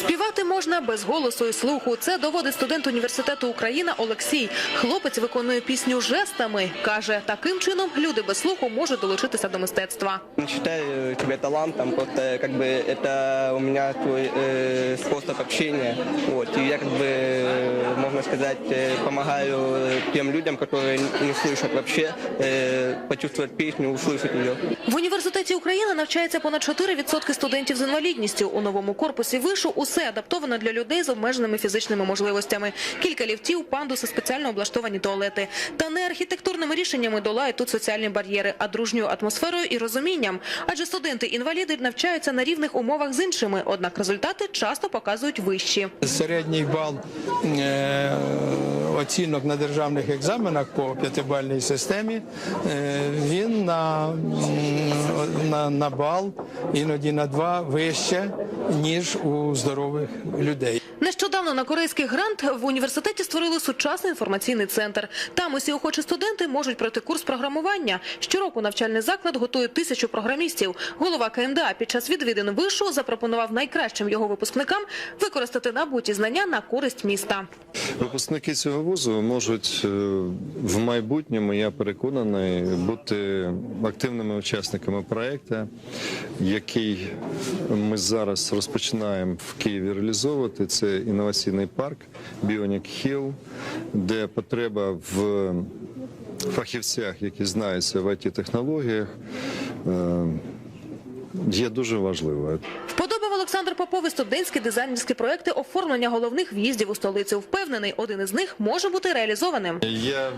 Співати можна без голосу і слуху. Це доводить студент університету Україна Олексій. Хлопець виконує пісню жестами. каже, таким чином люди без слуху можуть долучитися до мистецтва. Не считаю тебя талантом, просто как бы это у меня свой э, способ общения. Вот, и я как бы, э, можно сказать, э, помогаю э, тем людям, которые не слышат вообще, э, почувствовать песню, услышать ее. В університеті України навчається понад 4% студентів з інвалідністю. У новому корпусі вишу усе адаптовано для людей з обмеженими фізичними можливостями. Кілька ліфтів, пандуси, спеціально облаштовані туалети. Та не архітектурними рішеннями долають тут соціальні бар'єри, а дружньою атмосферою і розумінням. Адже студенти-інваліди навчаються на рівних умовах з іншими, однак результати часто показують вищі. Середній бал е, оцінок на державних екзаменах по п'ятибальній системі е, він на, на, на бал, іноді на два вище, ніж у здорових людей. Нещодавно на корейський грант в університеті створили сучасний інформаційний центр. Там усі охочі студенти можуть пройти курс програмування. Щороку навчальний заклад готує тисячу програмістів. Голова КМДА під час відвідин вишу запропонував найкращим його випускникам використати набуті знання на користь міста. Випускники цього вузу можуть е, в майбутньому, я переконаний, бути активними учасниками проекту, який ми зараз розпочинаємо в Києві реалізовувати. Це інноваційний парк Bionic Hill, де потреба в фахівцях, які знаються в it технологіях є дуже важливою. Вподобав Олександр Попов і студентські дизайнерські проекти оформлення головних в'їздів у столицю. Впевнений, один із них може бути реалізованим. Я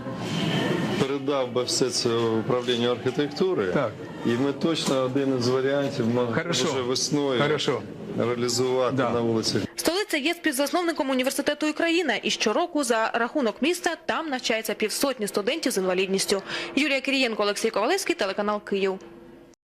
передав би все це управлінню архітектури, Так. і ми точно один із варіантів можемо Хорошо. вже весною Хорошо. реалізувати Да. на вулицях. Столиця є співзасновником університету Україна, і щороку за рахунок міста там навчається півсотні студентів з інвалідністю. Юлія Кирієнко, Олексій Ковалевський, телеканал Київ.